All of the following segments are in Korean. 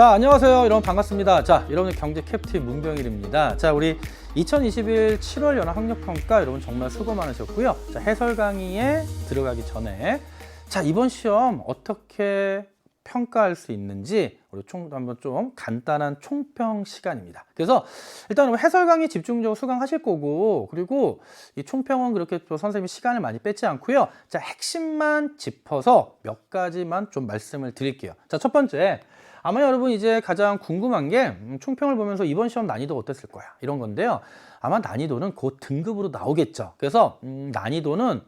자, 안녕하세요. 여러분 반갑습니다. 자, 여러분의 경제 캡틴 문병일입니다. 자, 우리 2021 7월 연합 학력평가 여러분 정말 수고 많으셨고요. 자, 해설 강의에 들어가기 전에 자, 이번 시험 어떻게 평가할 수 있는지 우리 총 한번 좀 간단한 총평 시간입니다. 그래서 일단 해설 강의 집중적으로 수강하실 거고 그리고 이 총평은 그렇게 또 선생님이 시간을 많이 뺏지 않고요. 자, 핵심만 짚어서 몇 가지만 좀 말씀을 드릴게요. 자, 첫 번째 아마 여러분 이제 가장 궁금한 게 음, 총평을 보면서 이번 시험 난이도 어땠을 거야 이런 건데요. 아마 난이도는 그 등급으로 나오겠죠. 그래서 음, 난이도는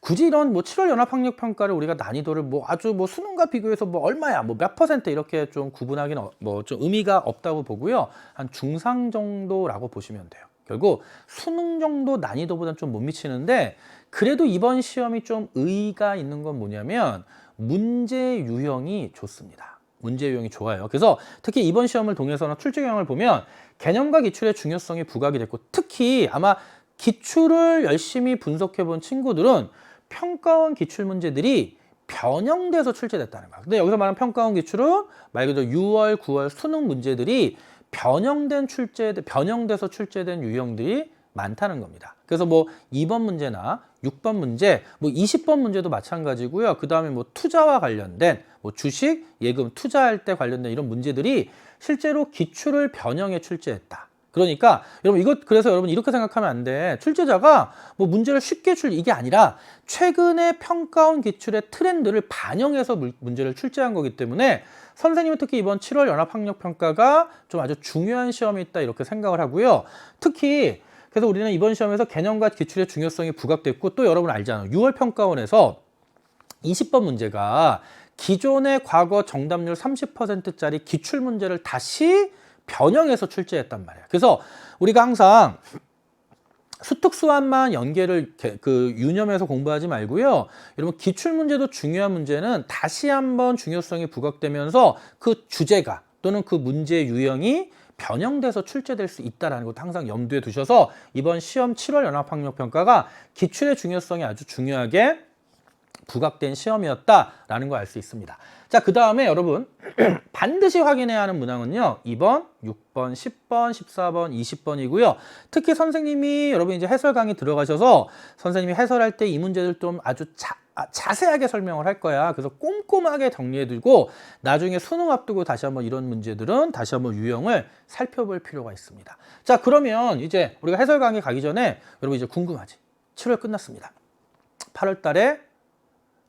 굳이 이런 뭐 7월 연합 학력 평가를 우리가 난이도를 뭐 아주 뭐 수능과 비교해서 뭐 얼마야 뭐 몇 퍼센트 이렇게 좀 구분하기는 뭐 좀 의미가 없다고 보고요. 한 중상 정도라고 보시면 돼요. 결국 수능 정도 난이도보다는 좀 못 미치는데 그래도 이번 시험이 좀 의의가 있는 건 뭐냐면 문제 유형이 좋습니다. 문제 유형이 좋아요. 그래서 특히 이번 시험을 통해서는 출제 경향을 보면 개념과 기출의 중요성이 부각이 됐고 특히 아마 기출을 열심히 분석해 본 친구들은 평가원 기출 문제들이 변형돼서 출제됐다는 거야. 근데 여기서 말하는 평가원 기출은 말 그대로 6월, 9월 수능 문제들이 변형된 출제, 변형돼서 출제된 유형들이 많다는 겁니다. 그래서 뭐 2번 문제나 6번 문제, 뭐 20번 문제도 마찬가지고요. 그 다음에 뭐 투자와 관련된 뭐 주식, 예금 투자할 때 관련된 이런 문제들이 실제로 기출을 변형해 출제했다. 그러니까 여러분 이것 그래서 여러분 이렇게 생각하면 안 돼. 출제자가 뭐 문제를 쉽게 출 이게 아니라 최근에 평가원 기출의 트렌드를 반영해서 물- 문제를 출제한 거기 때문에 선생님은 특히 이번 7월 연합 학력 평가가 좀 아주 중요한 시험이 있다 이렇게 생각을 하고요. 특히 그래서 우리는 이번 시험에서 개념과 기출의 중요성이 부각됐고 또 여러분 알잖아요. 6월 평가원에서 20번 문제가 기존의 과거 정답률 30%짜리 기출 문제를 다시 변형해서 출제했단 말이에요. 그래서 우리가 항상 수특수한만 연계를 개- 그 유념해서 공부하지 말고요. 여러분 기출 문제도 중요한 문제는 다시 한번 중요성이 부각되면서 그 주제가 또는 그 문제 유형이 변형돼서 출제될 수 있다라는 것도 항상 염두에 두셔서 이번 시험 7월 연합학력평가가 기출의 중요성이 아주 중요하게 부각된 시험이었다라는 걸 알 수 있습니다. 자, 그 다음에 여러분 반드시 확인해야 하는 문항은요. 2번, 6번, 10번, 14번, 20번이고요. 특히 선생님이 여러분 이제 해설 강의 들어가셔서 선생님이 해설할 때 이 문제들 좀 아주 자, 아, 자세하게 설명을 할 거야. 그래서 꼼꼼하게 정리해두고 나중에 수능 앞두고 다시 한번 이런 문제들은 다시 한번 유형을 살펴볼 필요가 있습니다. 자, 그러면 이제 우리가 해설 강의 가기 전에 여러분 이제 궁금하지? 7월 끝났습니다. 8월 달에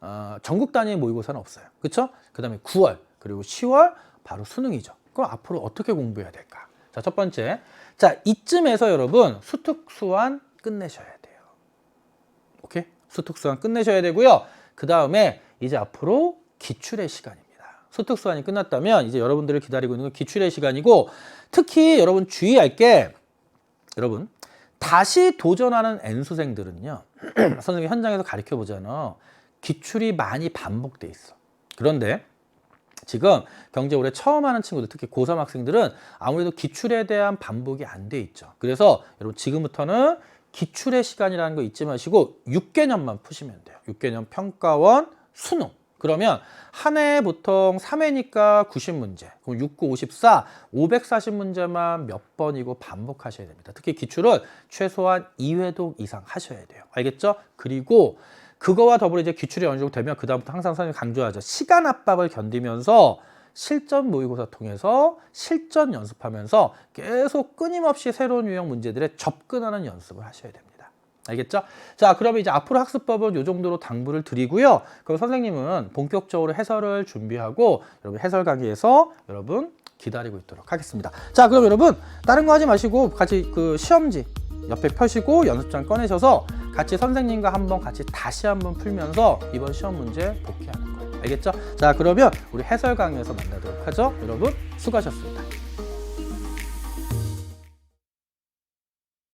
어, 전국 단위 모의고사는 없어요. 그렇죠? 그 다음에 9월 그리고 10월 바로 수능이죠. 그럼 앞으로 어떻게 공부해야 될까? 자, 첫 번째. 자, 이쯤에서 여러분 수특수한 끝내셔야 돼 수특수한 끝내셔야 되고요. 그 다음에 이제 앞으로 기출의 시간입니다. 수특수한이 끝났다면 이제 여러분들을 기다리고 있는 건 기출의 시간이고 특히 여러분 주의할 게 여러분 다시 도전하는 N수생들은요. 선생님이 현장에서 가르쳐 보잖아. 기출이 많이 반복돼 있어. 그런데 지금 경제 올해 처음 하는 친구들, 특히 고3 학생들은 아무래도 기출에 대한 반복이 안 돼 있죠. 그래서 여러분 지금부터는 기출의 시간이라는 거 잊지 마시고 6개념만 푸시면 돼요. 6개념 평가원, 수능. 그러면 한 해에 보통 3회니까 90문제. 그럼 6, 9, 54, 540문제만 몇 번이고 반복하셔야 됩니다. 특히 기출은 최소한 2회독 이상 하셔야 돼요. 알겠죠? 그리고 그거와 더불어 이제 기출이 어느 정도 되면 그다음부터 항상 선생님이 강조하죠. 시간 압박을 견디면서 실전 모의고사 통해서 실전 연습하면서 계속 끊임없이 새로운 유형 문제들에 접근하는 연습을 하셔야 됩니다. 알겠죠? 자, 그러면 이제 앞으로 학습법은 이 정도로 당부를 드리고요. 그럼 선생님은 본격적으로 해설을 준비하고 여러분 해설 강의에서 여러분 기다리고 있도록 하겠습니다. 자, 그럼 여러분 다른 거 하지 마시고 같이 그 시험지 옆에 펴시고 연습장 꺼내셔서 같이 선생님과 한번 같이 다시 한번 풀면서 이번 시험 문제 거예요. 알겠죠? 자, 그러면 우리 해설 강의에서 만나도록 하죠. 여러분 수고하셨습니다.